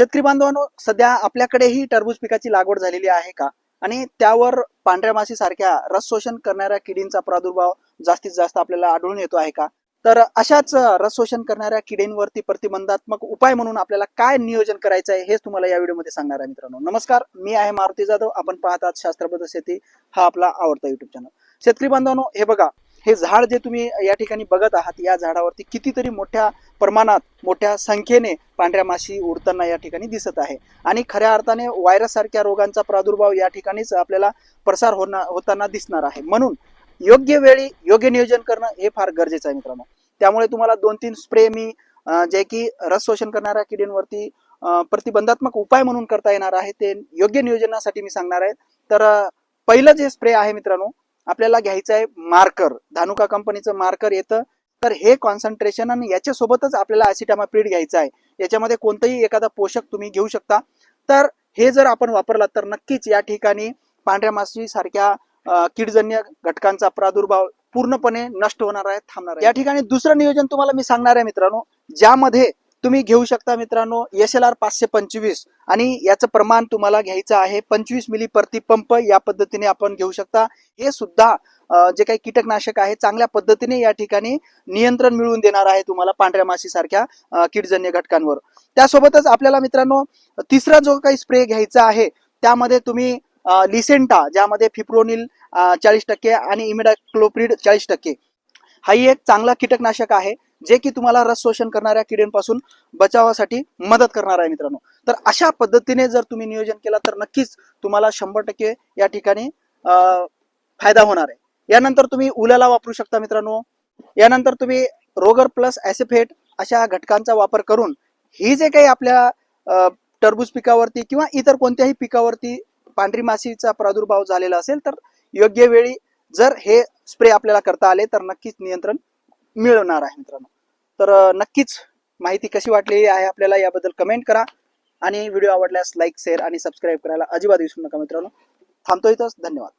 शेतकरी बांधवांनो सध्या आपल्याकडेही टरबूज पिकाची लागवड झालेली आहे का? आणि त्यावर पांढऱ्या माशी सारख्या रस शोषण करणाऱ्या किडींचा प्रादुर्भाव जास्तीत जास्त आपल्याला आढळून येतो आहे का? तर अशाच रस शोषण करणाऱ्या किडींवरती प्रतिबंधात्मक उपाय म्हणून आपल्याला काय नियोजन करायचं आहे हेच तुम्हाला या व्हिडिओमध्ये सांगणार आहे मित्रांनो. नमस्कार मी आहे मारुती जाधव. आपण पाहतात शास्त्रबद्ध शेती हा आपला आवडता युट्यूब चॅनल शेतकरी बांधवांनो हे बघा हे झाड जे तुम्ही या ठिकाणी बघत आहात या झाडावरती कितीतरी मोठ्या प्रमाणात मोठ्या संख्येने पांढऱ्या माशी उडताना या ठिकाणी दिसत आहे. आणि खऱ्या अर्थाने व्हायरस सारख्या रोगांचा प्रादुर्भाव या ठिकाणीच आपल्याला प्रसार होणार होताना दिसणार आहे. म्हणून योग्य वेळी योग्य नियोजन करणं हे फार गरजेचं आहे मित्रांनो. त्यामुळे तुम्हाला दोन तीन स्प्रे मी जे की रस शोषण करणाऱ्या किडींवरती प्रतिबंधात्मक उपाय म्हणून करता येणार आहे ते योग्य नियोजनासाठी मी सांगणार आहे. तर पहिलं जे स्प्रे आहे मित्रांनो आपल्याला घ्यायचं आहे मार्कर. धानुका कंपनीचं मार्कर येतं. तर हे कॉन्सन्ट्रेशन आणि याच्यासोबतच आपल्याला ॲसिटामाप्रीड घ्यायचं आहे. याच्यामध्ये कोणतंही एखादा पोषक तुम्ही घेऊ शकता. तर हे जर आपण वापरला तर नक्कीच या ठिकाणी पांढऱ्या माशी सारख्या कीडजन्य घटकांचा प्रादुर्भाव पूर्णपणे नष्ट होणार आहे थांबणार आहे. या ठिकाणी दुसरं नियोजन तुम्हाला मी सांगणार आहे मित्रांनो. ज्यामध्ये तुम्ही घेऊ शकता मित्रांनो एस एल आर पाचशे पंचवीस. आणि याचं प्रमाण तुम्हाला घ्यायचं आहे पंचवीस मिली प्रति पंप या पद्धतीने आपण घेऊ शकता. हे सुद्धा जे काही कीटकनाशक आहे चांगल्या पद्धतीने या ठिकाणी नियंत्रण मिळवून देणार आहे तुम्हाला पांढऱ्या माशी सारख्या अं, कीडजन्य घटकांवर. त्यासोबतच आपल्याला मित्रांनो तिसरा जो काही स्प्रे घ्यायचा आहे त्यामध्ये तुम्ही लिसेंटा ज्यामध्ये फिप्रोनिल चाळीस टक्के आणि इमिडाक्लोप्रिड चाळीस टक्के. हाही एक चांगला कीटकनाशक आहे. जे की तुम्हाला रस शोषण करणाऱ्या किड्यांपासून बचावासाठी मदत करणार आहे मित्रांनो. तर अशा पद्धतीने जर तुम्ही नियोजन केला तर नक्कीच तुम्हाला शंभर टक्के या ठिकाणी अं, फायदा होणार आहे. यानंतर तुम्ही उलाला वापरू शकता मित्रांनो. यानंतर तुम्ही रोगर प्लस ऍसिफेट अशा घटकांचा वापर करून ही जे काही आपल्या अं, टरबूज पिकावरती किंवा इतर कोणत्याही पिकावरती पांढरी माशीचा प्रादुर्भाव झालेला असेल तर योग्य वेळी जर हे स्प्रे आपल्याला करता आले तर नक्कीच नियंत्रण मिळवणार आहे मित्रांनो. तर नक्कीच माहिती कशी वाटली आहे आपल्याला याबद्दल कमेंट करा आणि व्हिडिओ आवडल्यास लाईक शेअर आणि सबस्क्राईब करायला अजिबात विसरू नका मित्रांनो. थांबतो इथंच. धन्यवाद.